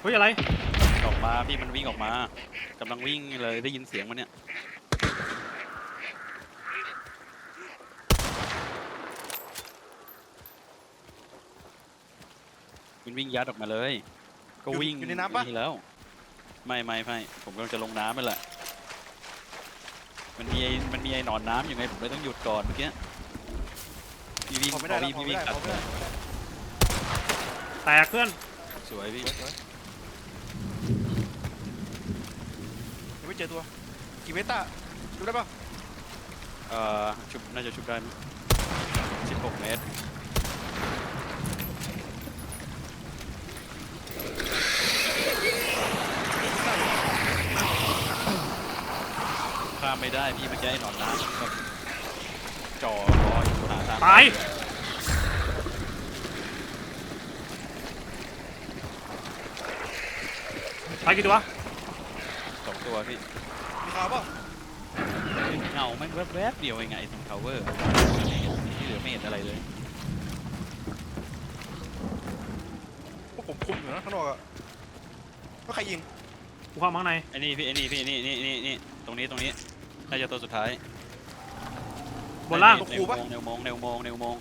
เฮ้ยอะไรออกมาพี่มันวิ่งออกมากำลังวิ่งเลยได้ยินเสียงมันเนี่ยมันวิ่งยัดออกมาเลย ก็วิ่งอยู่ในน้ำปะ แล้ว ไม่ไม่ไม่ผมกำลังจะลงน้ำนั่นแหละมันมีไอ้มันมีไอ้หนอนน้ำอยู่ไงผมเลยต้องหยุดก่อนเมื่อกี้พี่วิ่งพอไม่ได้พอแล้วพี่พอพี่ไม่วิ่งได้กัดพอไม่ได้ แตกเพื่อนสวยพี่ยังไเจอตัวกี่เมตรอะดูได้ปะเอ่อชุบน่าจะชุบได้สิบหกเมตรข้ามไม่ได้พี่มันจะให้หนอนน้ำแบบจ่อรออยู่หาทางตายตายกี่ตัวสอง ตัวพี่มีข่าวปะเงาแม่งแวบๆเดียวเองไงไอ้ตรงทาวเวอร์ที่เหลือไม่เห็นอะไรเลยพวกผมคุมอยู่นะข้างนอกอะว่าใครยิงกูเข้ามาข้างในไอ้นี่พี่ไอ้นี่พี่นี่นี่นี่นี่ตรงนี้ตรงนี้น่าจะตัวสุดท้ายบนล่างแนวโมงแนวโมงแนวโมงแนวโมง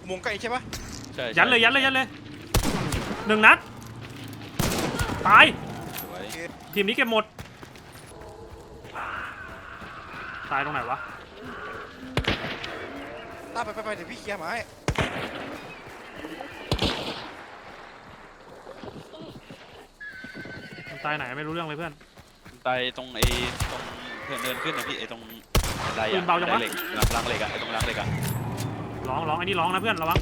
อุโมงค์ใกล้ใช่ปะใช่ใช่ยัดเลยยัดเลยยัดเลยหนึ่งนัด ตาย สวยทีมนี้เก็บหมด ตายตรงไหนวะ ตามไปไปไปเดี๋ยวพี่เคลียร์หมาให้มันตายไหนไม่รู้เรื่องเลยเพื่อนตายตรงไอ้ตรงเพื่อนเดินขึ้นนะพี่ไอ้ตรงบันไดปือะนเบาจังวะบันไดเหล็กรางเหล็กอะไอ้ตรงรางเหล็กอะร้องร้องไอ้นี่ร้องนะเพื่อนระวัง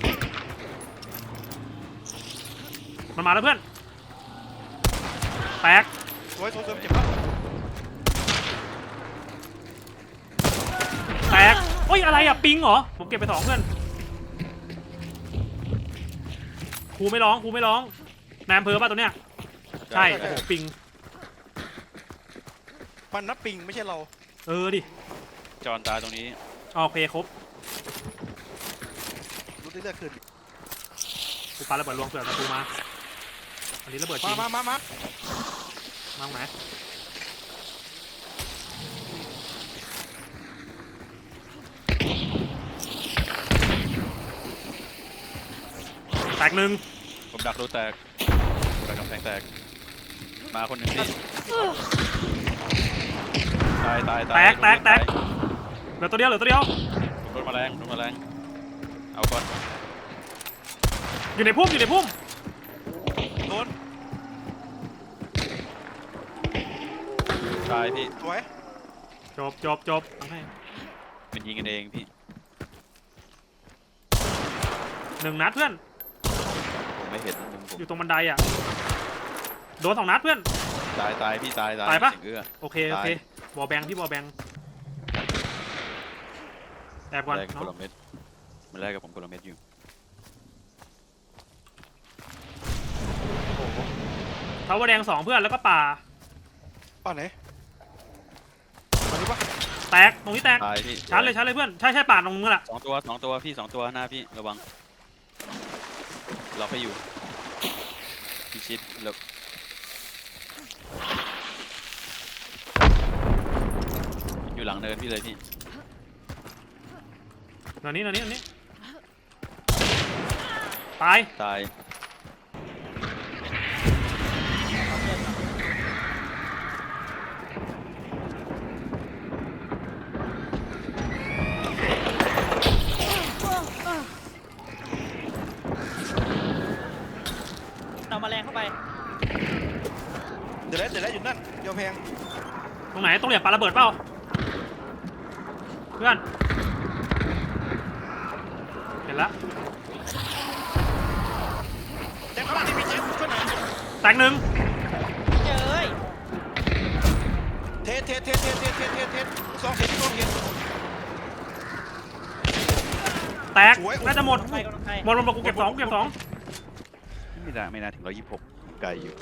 มันมาแล้วเพื่อน แตกสวยสวยสวยเจ็บปะแตกโอ้ยอะไรอะปิงเหรอ ผมเก็บไปสองเพื่อนครูไม่ร้องครูไม่ร้องแนมเพอป่ะตัวเนี้ยใช่โอ้โหปิง มันนับปิงไม่ใช่เรา เออดิจอนตายตรงนี้โอเคครบรู้ได้เลือดขึ้นกูปาระเบิดลวงเปลือกประตูมา อันนี้ระเบิดจริงมามามามา ตรงไหนแตกหนึ่งผมดักรูแตกดักกำแพงแตก มาคนหนึ่งพี่ตายตายตายแตกแตกแตกเหลือตัวเดียวเหลือตัวเดียวผมโดนแมลงโดนแมลงเอาก่อนอยู่ในพุ่มอยู่ในพุ่ม ตายพี่สวยจบจบจบเอาให้เป็นยิงกันเองพี่หนึ่งนัดเพื่อน ผมไม่เห็นมุมผมอยู่ตรงบันไดอะ โดนสองนัดเพื่อน ตายตายพี่ตายตายตายปะ เสีงเอื้อ โอเคโอเคบอลแบงพี่บอลแบงแอบก่อนแรกกับคนเนาะละเม็ดมันแรกกับผมคนละเม็ดอยู่เท้าวแดงสองเพื่อนแล้วก็ป่าป่านไหน ป่านนี้ปะแตกตรงนี้แตกตายพี่ชาร์จเลยชาร์จเลยเพื่อนใช่ใช่ป่าตรงนู้นแหละสองตัวสองตัวพี่สองตัวหน้าพี่ระวังเราไปอยู่พี่ชิดแล้วอยู่หลังเนินพี่เลยพี่หน่อยนี้หน่อยนี้หน่อยนี้ตายตาย เอาแมลงเข้าไป เดี๋ยวแล้วเดี๋ยวแล้วอยู่นั่นยอมแพง ตรงไหนตรงเหลี่ยมปาระเบิดเปล่าเพื่อนเห็นแล้วแจ็คข้างล่างนี่มีเจ๊ช่วยหน่อยแตกหนึ่งเจ้ยเทสเทสเทสเทสเทสเทสเทสเทสลูกสองเทสลูกสองเทส แตกสวย น่าจะหมดใครกำลังใครหมดหมดหมดกูเก็บสองกูเก็บสองไม่น่าไม่น่าถึงร้อยยี่สิบหกไกลอยู่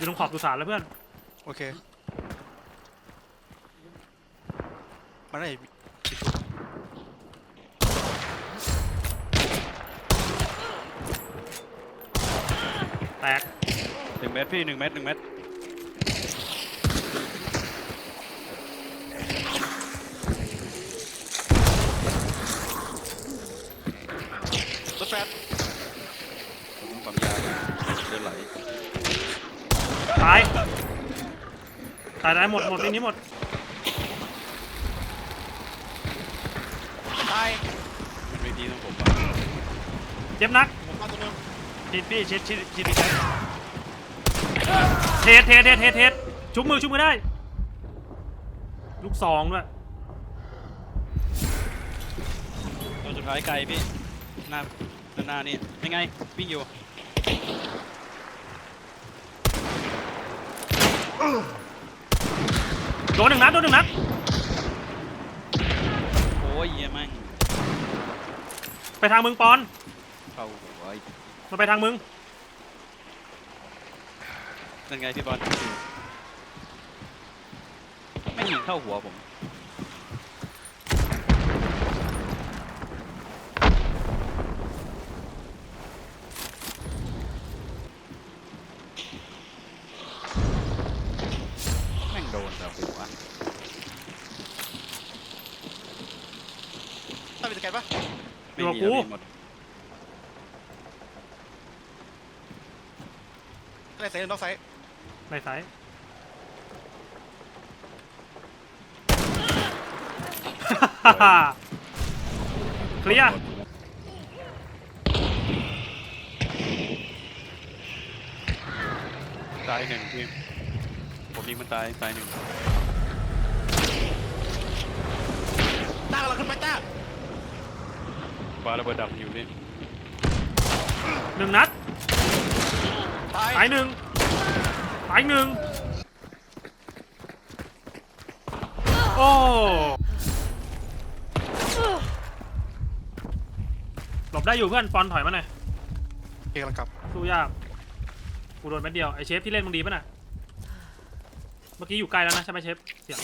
อยู่ตรงขอบสุสานแล้วเพื่อน โอเค มัไหนแตกหนึ่งเมตรพี่หนึ่งเมตรหนึ่งเมตรายตายได้หมดหมดในนี้หมดตายมันไม่ดีต้องผมว่ะเจ็บนักผมมาตัวหนึงชิดพี่ชิดชิดชิดเทสเทสเทสเทสเทสชุบมือชุบมือได้ ลูกสองด้วยตัวสุดท้ายไกลพี่หน้าด้านหน้านี่ยังไงวิ่งอยู่ โดนหนึ่งนัดโดนหนึ่งนัดโอ้ยเยี่ยแม่งไปทางมึงปอนเข้าหัวไอ้มันไปทางมึงนั่นไงพี่บอลไม่ยิงเข้าหัวผมแม่งโดนแต่หัว ตาย ไปสแกนปะไม่มีแล้วพี่หมดอะไรใส่น้องไซส์ในซ้าย เคลียร์ตายหนึ่งพี่ผมยิงมันตายตายหนึ่ง ต้ากำลังขึ้นไปต้า ปาระเบิดดับอยู่พี่หนึ่งนัดตายตายหนึ่งตายหนึ่งโอ้หลบได้อยู่เพื่อนฟอนถอยมาหน่อยเอกกำลังกลับสู้ยากกูโดนแม็ดเดียวไอเชฟที่เล่นมึงดีป่ะน่ะเมื่อกี้อยู่ไกลแล้วนะใช่ไหมเชฟเสียง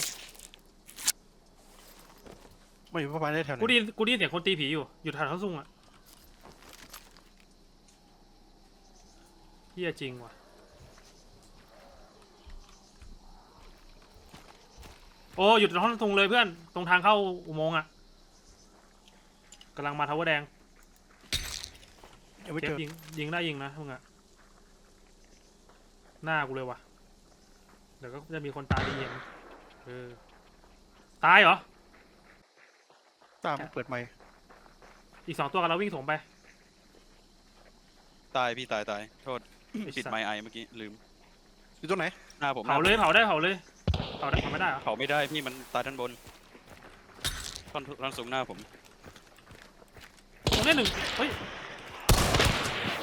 ไม่อยู่ประมาณได้แถวไหนกูได้ยินกูได้ยินเสียงคนตีผีอยู่ อยู่แถวเขาซุ่งอะเฮียจริงว่ะ โอ้หยุดตรงห้องซุงเลยเพื่อน ตรงทางเข้าอุโมงค์อะกำลังมาทาวเวอร์แดงยังไม่เชเจฟอยิงยิงได้ยิงนะมึงอะ หน้ากูเลยว่ะ เดี๋ยวก็จะมีคนตายดีเห็นเออตายเหรอ ตามเปิดไมค์อีกสองตัวกับเราวิ่งถมไป ตายพี่ตายตายโทษ ไอ้ปิดสัตว์ ไมค์ไอเมื่อกี้ลืมอยู่ตรงไหนหน้าผมเผาเลยเผาได้เผาเลยเผาได้เผาไม่ได้เหรอเผาไม่ได้พี่มันตายด้านบนท่อนท่อนสูงหน้าผมตรงนี้หนึ่งเฮ้ย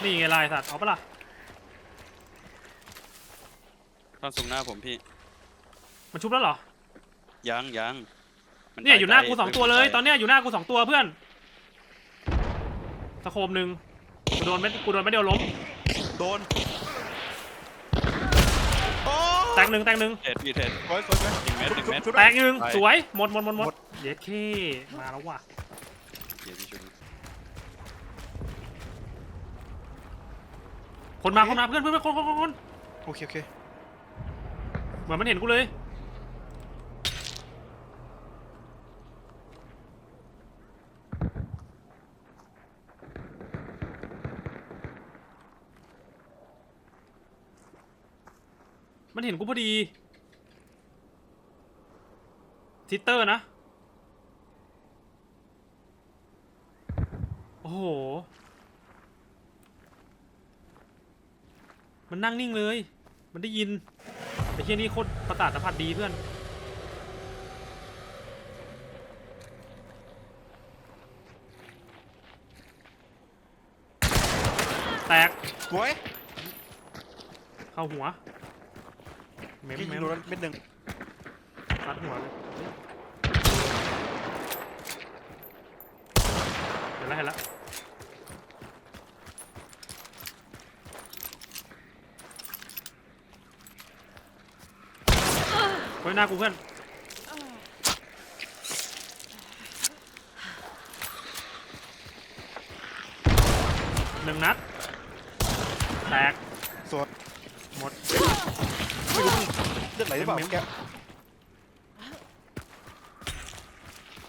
นี่ไงลายสัตว์เอาปะล่ะท่อนสูงหน้าผมพี่มันชุบแล้วเหรอยังยัง มัเนี่ยตอยู่หน้าไลกูสองตัวเลย ตอนเนี้ยอยู่หน้ากูสองตัวเพื่อนสะโคมหนึ่งกูโดนไม่กูโดนไม่เดียวล้มโดนโอ้แตกหนึ่งแตกหนึ่งเทรดพี่เทรดสวยสวยสวยหนึ่งเมตรหนึ่งเมตร ชุบแตกหนึ่งไป สวยหมดหมดหมดหมหมดดเย็ดเข้มาแล้วว่ะเดี๋ยวพี่ช่วยดูคนมาคนมาเพื่อนเพื่อนเพื่อนคนคนคนคนโอเคโอเคเหมือนมันเห็นกูเลย มันเห็นกูพอดี ทิตเตอร์นะ โอ้โห มันนั่งนิ่งเลย มันได้ยินไอ้เชี่ยนี่โคตรประสาทสัมผัสดีเพื่อน แตก สวย เข้าหัว เม้มพี่ยิเม้งมโดนเม็ดหนึ่งตัดหัวเลยเห็นแล้วเห็นแล้วไว้หน้ากูเพื่อนหนึ่งนัด แตก ส ลือดไหลหรือเปล่าแก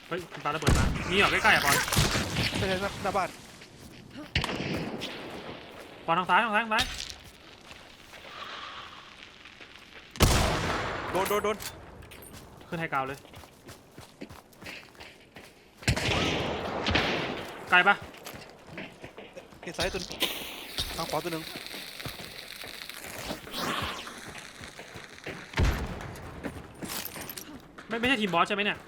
เฮ้ยมันปาระเบิดมา มีเหรอใกล้ๆอะบอลใช่ใช่หน้าหน้าบ้านบอลทางซ้ายทางซ้ายทางซ้ายโดนโดนโดนขึ้นไฮกราวด์เลย ไกลปะเห็นซ้ายตัวหนึงทางขวาตัวหนึ่ง ไม่ไม่ใช่ทีมบอสใช่ไหมเนี่ย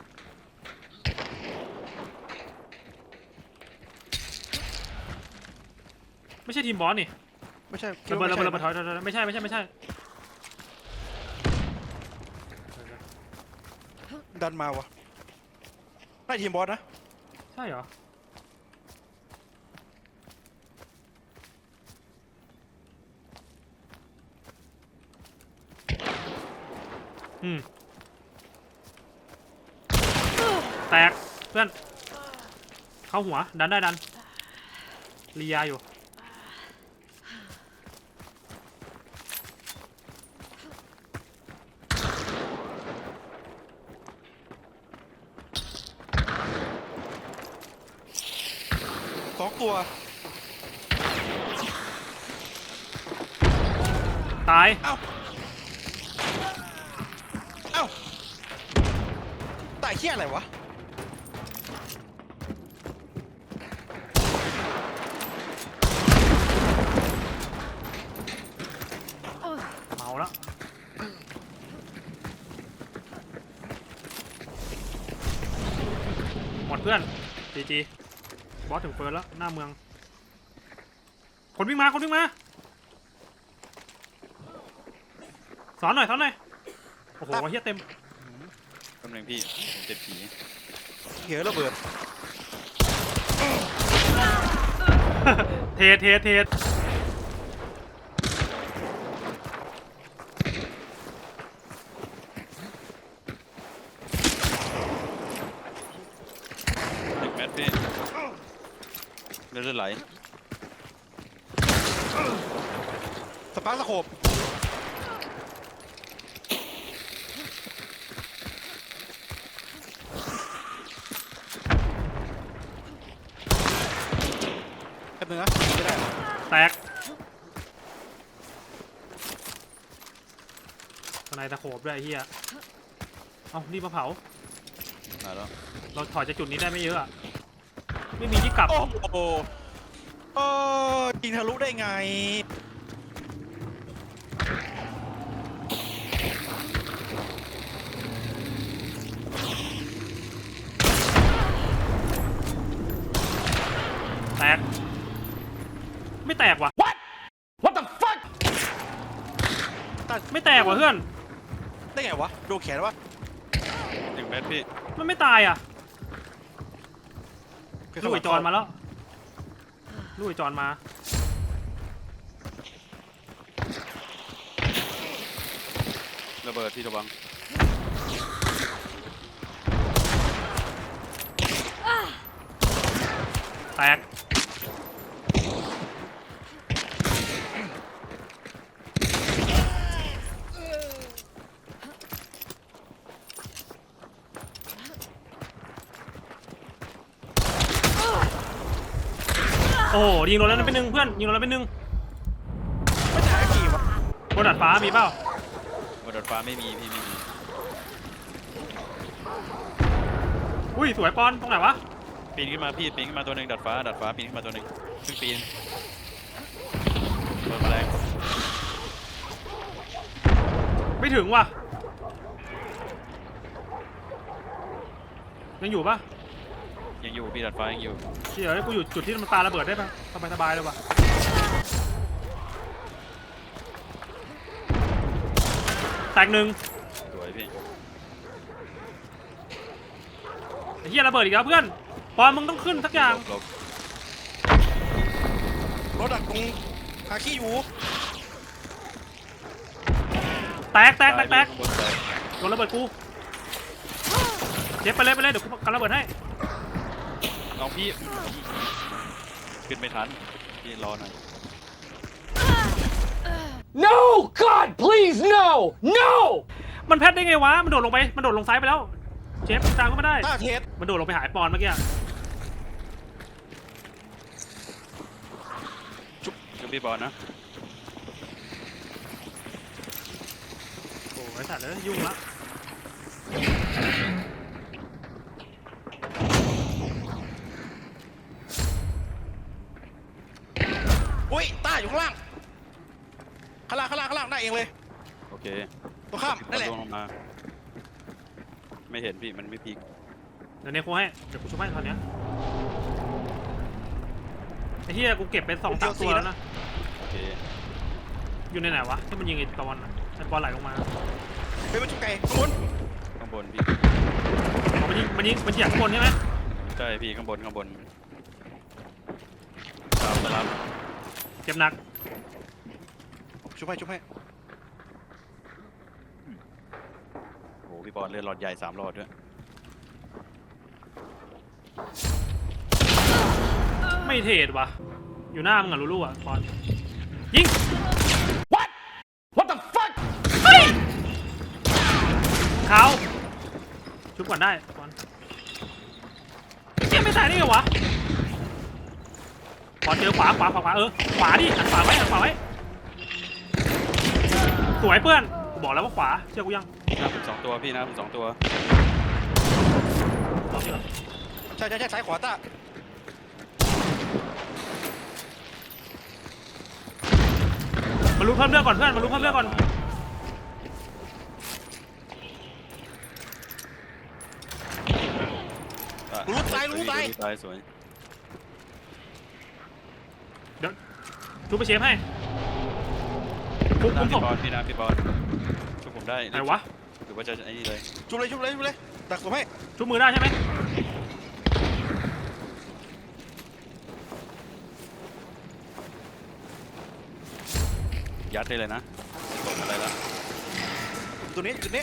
ไม่ใช่ทีมบอสนี่ไม่ใช่คิระเบิดว่าระเบิดระไม่เบิดถอยถอยถอยไม่ใช่ไม่ใช่ไม่ใช่ ดันมาวะได้ทีมบอสนะใช่เหรอ อืม แตกเพื่อน เข้าหัว ดันได้ดันรียาอยู่ สองตัว ตาย เอ้า เอ้าตายเหี้ยอะไรวะ เมาแล้ว หมดเพื่อน จีจีบอสถึงเฟิร์สแล้ว หน้าเมือง คนวิ่งมา คนวิ่งมา สอนหน่อยสอนหน่อย โอ้โหเฮียเต็ม กำลังพี่ผมเจ็บผีเหี้ยระเบิด เทเทเท หนึ่งเม็ดพี่ เลือดไหลสปาร์คสโคปแป๊บนึงนะไม่ได้แตกทนายตะโขบด้วยไอ้เฮียเอารีบมาเผา มาแล้ว เราถอยจากจุดนี้ได้ไม่เยอะอะ ไม่มีที่กลับโอ้โหเออยิงทะลุได้ไง แตก ไม่แตกว่ะตัดไม่แตกว่ะเพื่อน ได้ไงวะโดนแขนวะหนึ่งเม็ดพี่ มันไม่ตายอะ ลูกไอจอนมาแล้วลูกไอจอนมาระเบิดพี่ระวัง อ้โหยิงโดนแล้วนะเป็นหนึ่งเพื่อนยิงโดนแล้วเป็นหนึ่งไม่ใช่กี่วะบนดาดฟ้ามีเปล่าบนดาดฟ้าไม่มีพี่ไม่มีอุ้ยสวยปอนตรงไหนวะปีนขึ้นมาพี่ปีนขึ้นมาตัวหนึ่งดาดฟ้าดาดฟ้าปีนขึ้นมาตัวหนึ่งขึ้นปีนโดนแมลงไม่ถึงว่ะยังอยู่ปะ ยังอยู่พี่ดาดฟ้ายังอยู่เดี๋ยวกูอยู่จุดที่มันปาระเบิดได้ปะสบายสบายๆเลยว่ะแตกหนึ่งสวยพี่ไอ้เหี้ยระเบิดอีกแล้วเพื่อนปอนมึงต้องขึ้นสักอย่างหลบรถดักตรงหาขี้อยู่แตกแตกแตกแตกข้างบนแตกโดนระเบิดกู เจ็บไปเลยไปเลยเดี๋ยวกูกันระเบิดให้ น้องพี่ ขึ้นไม่ทัน พี่รอหน่อย No! God, please, no! No! มันแพทได้ไงวะ มันโดดลงไป มันโดดลงซ้ายไปแล้วเชฟตามก็ไม่ได้ หน้าเทสมันโดดลงไปหาไอ้ปอนเมื่อกี้อะชุบพี่บอลนะ โอ้ยสัตว์เลยยุ่งละาอยู่ข้างล่างข้างล่างข้างล่างข้างล่างได้เองเลยโอเคตรงข้ามพี่บอนั่ลนแหละลงลงมา ไม่เห็นพี่มันไม่พีกเดี๋ยวเนโคให้ เดี๋ยวกูช่วยให้ตอนเนี้ยไอ้เหี้ยกูเก็บไปสองสามตัวแล้วนะ โอเคอยู่ในไหนวะที่มันยิงไอ้ตะวันอะไอ้บอลไหลลงมาเป็นมันชุบไก่ข้างบนข้างบนพี่อ๋อมันยิงมันยิงมันยิงจากข้างบนใช่ไหมใช่พี่ข้างบนข้างบนตามตาม เจ็บหนัก ชุบให้ชุบให้โอ้พี่บอลเลือดหลอดใหญ่สามหลอดด้วยไม่เทรดวะอยู่หน้ามึงอะรู้ๆอะบอลยิง What What the fuck เฮ้ยเขาชุบก่อนได้บอลเก็บไม่ตายได้ไงวะ บอลเจอขวาขวาขวาขวาเออขวาดิหันขวาไว้หันขวาไว้สวยเพื่อนกูบอกแล้วว่าขวาเชื่อกูยังหน้าผมสองตัวพี่หน้าผมสองตัวรอบนี้ก่อนใช่ใช่ใช่ซ้ายขวาต้ามาลุ้นเพิ่มเลือดก่อนเพื่อนมาลุ้นเพิ่มเลือดก่อนอะรู้ตายรู้ตายรู้ตาย สวย ชุบไปเชฟให้ปุ๊บหน้าปุ๊บศพี่พบอลพี่หน้าพี่บอลช่วยผมได้ไหนวะหรือว่าจะไอ้นี่เลยชุบเลยชุบเลยชุบเลยดักผมให้ชุบมือได้ใช่ไหมยัดได้เลยนะตกอะไรละตัวนี้ตัวนี้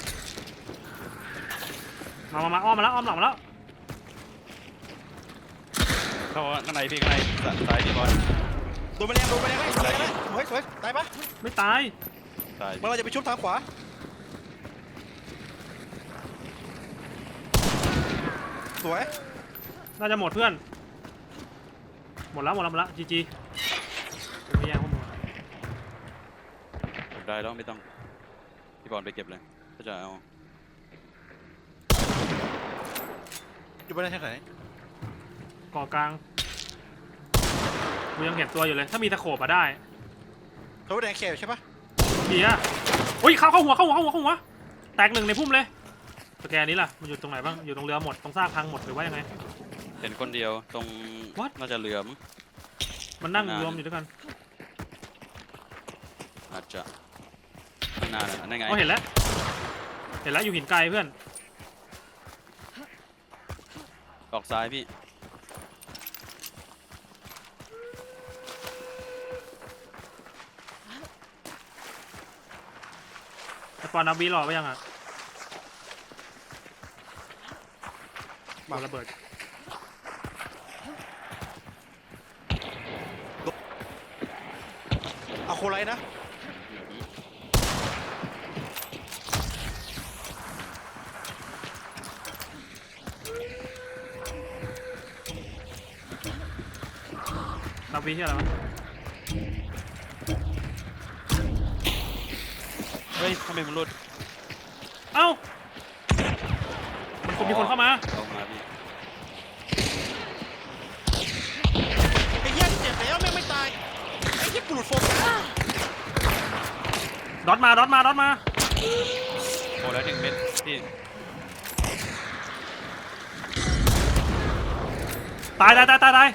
มามามาอ้อมมาแล้วอ้อมหลังมาแล้วเข้าข้างในพี่ข้างในซ้ายพี่บอล โดนแมลงโดนแมลงให้โดนแมลงให้สวยสวยตายปะไม่ตายซ้ายมันเราจะไปชุบทางขวาสวยน่าจะหมดเพื่อน หมดแล้วหมดแล้วหมดแล้วจีจีไม่แย่งพวกมึงผมได้แล้วไม่ต้อง พี่บอลไปเก็บเลยถ้าจะเอาอยู่บนไหนไหนก่อกลาง กูยังเห็นตัวอยู่เลย ถ้ามีตะโขบอะได้เขาไปแดงแคร์ใช่ปะเฮียอุ้ยเข้าเข้าหัวเข้าหัวเข้าหัวเข้าหัว แตกหนึ่งในพุ่มเลยสแกนนี้ล่ะ มันอยู่ตรงไหนบ้าง อยู่ตรงเรือหมด ตรงซากพังหมดหรือว่ายังไง เห็นคนเดียวตรง What? น่าจะเรือมั้งมันนั่งนานรวมอยู่ด้วยกันอาจจะข้างหน้าน่ะนั่นไงอ๋อเห็นแล้ว เห็นแล้วอยู่หินไกลเพื่อน ออกซ้ายพี่ ปอนนาบีหลอกไปยังอะมาระเบิดเอาโคไลท์นะนาบีที่อะไรวะ เฮ้ย ทำไมมันหลุด เอ้ามันคงมีคนเข้ามาเอามาพี่ไอ้เหี้ยที่เจ็บแล้วแม่งไม่ตาย ไอ้เหี้ยกูหลุดโฟกัสดอทมา ดอทมา ดอทมา โอ้แล้วหนึ่งเม็ดพี่ตายตายตายตายตาย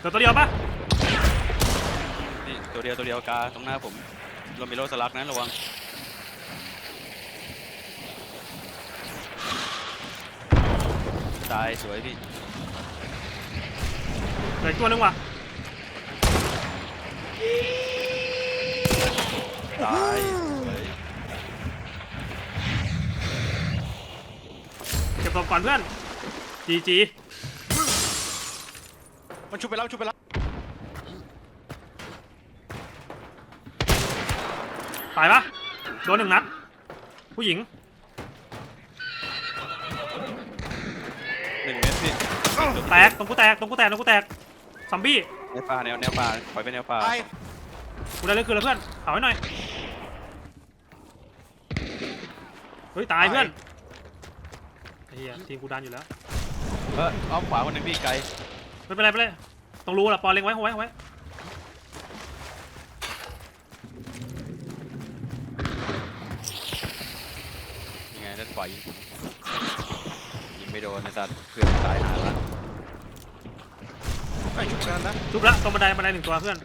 เดี๋ยวตัวเดียวปะนี่ตัวเดียวตัวเดียวกาตรงหน้าผมโรมิโรสลักนะระวัง ตายสวยพี่เหลืออีกตัวนึงว่ะตายสวยเก็บศพก่อนเพื่อนจีจีมันชุบไปแล้วชุบไปแล้วตายปะโดนหนึ่งนัด ผู้หญิง แตกตรงกูแตกตรงกูแตกตรงกูแตกซอมบี้แนวป่าแนวแนวป่าปล่อยไปแนวป่าตายกูได้เลยคือแล้วเพื่อนเผาให้หน่อยเฮ้ยตายเพื่อนไอ้เหี้ยทีมกูดันอยู่แล้วเอออ้อมขวาคนหนึ่งพี่ไกลไม่เป็นไรไม่เป็นไรต้องรู้ละปอนเล็งไว้เอาไว้เอาไว้ยังไงนั่นปล่อยยิงผมยิงไม่โดนไอ้สัตว์เพื่อนตายหาละ ไม่ชุบกันนะชุบละตรงบันไดบันไดหนึ่งตัวเพื่อน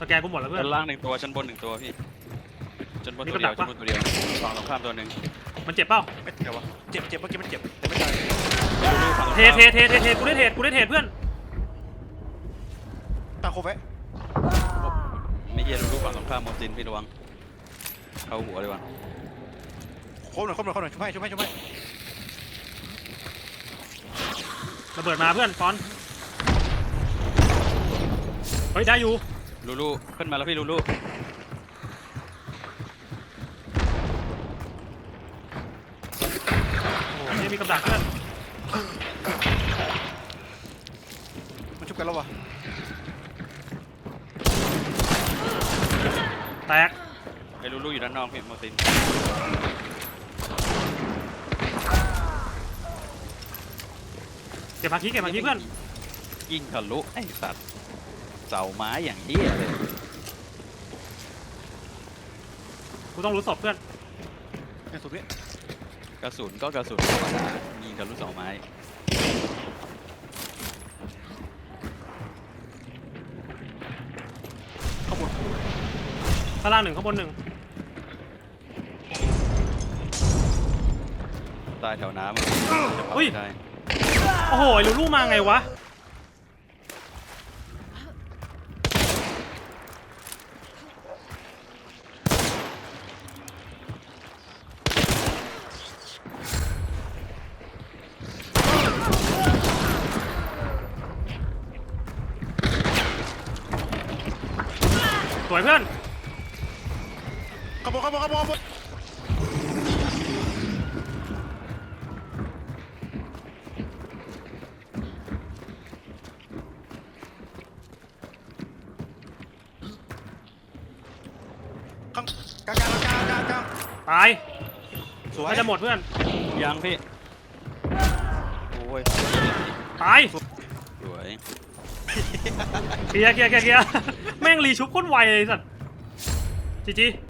สแกนกูหมดแล้วเพื่อน ชั้นล่างหนึ่งตัวชั้นบนหนึ่งตัวพี่ชั้นบนนี่ตัวก็เดียวดัชั้กนปะบนตัวเดียวฝั่งตรงข้ามตัวหนึ่งมันเจ็บเปล่าไม่เจ็บวะเจ็บเจ็บเมื่อกี้มันเจ็บแต่ไม่ตายลูกฝั่งตรงเทข้ามเทเทเทเทกูได้เทกูได้เทเพื่อน ตั้งโคไว้ไม่เยี่ยลูกฝั่งตรงข้ามโมซินพี่ระวังเข้าหัวเลยว่ะโคบหน่อยโคบหน่อยโคบหน่อยชุบให้ชุบให้ชุบให้ระเบิดมาเพื่อนฟอนเฮ้ยได้อยู่ลูลูขึ้นมาแล้วพี่ลูลู โอ้โหนี่มีกับดักเพื่อน มันชุบกันแล้ววะ แตก ไอ้ลูลูอยู่ด้านนอกพี่โมซินเก็บผักขี้เก็บผักขี้เพื่อนยิงทะลุไอ้สัตว์เสาไม้อย่างเหี้ยเลยกูต้องรู้ศพเพื่อนในสุดนี้กระสุนก็กระสุนธรรมดายิงทะลุเสาไม้ข้างบนข้างล่างหนึ่งข้างบนหนึ่ง ตายแถวน้ำจะเผาไม่ได้โอ้โหไอ้ลูลูมาไงวะ สวยเพื่อนข้างบนข้างบนข้างบนข้างบนข้างกลางกลางกลางกลางกลาง ตาย สวย น่า จะหมดเพื่อน ยังพี่ โอ้ยตาย สวยเคลียร์เคลียร์เคลียร์เคลียร์แม่งรีชุบโคตรไวเลยสัตว์จีจี